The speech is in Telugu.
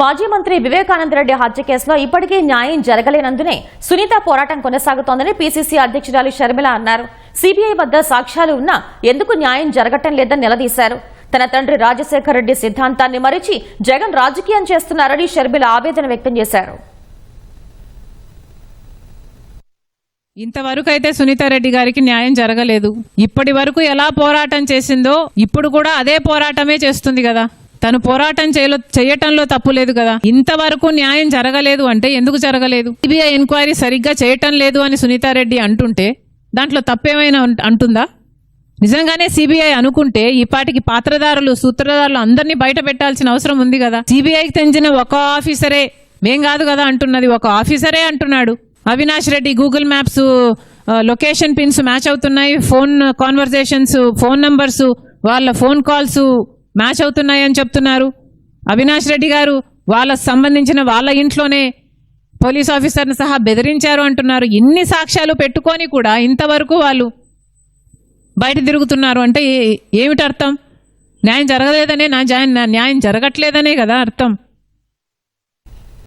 మాజీ మంత్రి వివేకానందరెడ్డి హత్య కేసులో ఇప్పటికీ న్యాయం జరగలేనందునే సునీత పోరాటం కొనసాగుతోందని పీసీసీ అధ్యక్షురాలు షర్మిల అన్నారు. సిబిఐ వద్ద సాక్ష్యాలు ఉన్నా ఎందుకు న్యాయం జరగటం లేదని నిలదీశారు. తన తండ్రి రాజశేఖర రెడ్డి సిద్ధాంతాన్ని మరిచి జగన్ రాజకీయం చేస్తున్నారని షర్మిల ఆవేదన వ్యక్తం చేశారు. ఇంతవరకు అయితే సునీతారెడ్డి గారికి న్యాయం జరగలేదు. ఇప్పటి వరకు ఎలా పోరాటం చేసిందో ఇప్పుడు కూడా అదే పోరాటమే చేస్తుంది కదా. తను పోరాటం చేయలో చేయటంలో తప్పు లేదు కదా. ఇంతవరకు న్యాయం జరగలేదు అంటే ఎందుకు జరగలేదు? సిబిఐ ఎంక్వైరీ సరిగ్గా చేయటం లేదు అని సునీతారెడ్డి అంటుంటే దాంట్లో తప్పేమైనా అంటుందా? నిజంగానే సిబిఐ అనుకుంటే ఈ పాటికి పాత్రదారులు సూత్రధారులు అందరినీ బయట పెట్టాల్సిన అవసరం ఉంది కదా. సిబిఐకి చెందిన ఒక ఆఫీసరే మేం కాదు కదా అంటున్నది. ఒక ఆఫీసరే అంటున్నాడు. Avinash Reddy Google maps location pins match అవుతున్నాయి. ఫోన్ కాన్వర్జేషన్స్ ఫోన్ నంబర్స్ వాళ్ళ ఫోన్ కాల్స్ మ్యాచ్ అవుతున్నాయని చెప్తున్నారు. అవినాష్ రెడ్డి గారు వాళ్ళకు సంబంధించిన వాళ్ళ ఇంట్లోనే పోలీస్ ఆఫీసర్ని సహా బెదిరించారు అంటున్నారు. ఇన్ని సాక్ష్యాలు పెట్టుకొని కూడా ఇంతవరకు వాళ్ళు బయట తిరుగుతున్నారు అంటే ఏ- ఏమిటి అర్థం న్యాయం జరగలేదనే నా నా న్యాయం జరగట్లేదనే కదా అర్థం?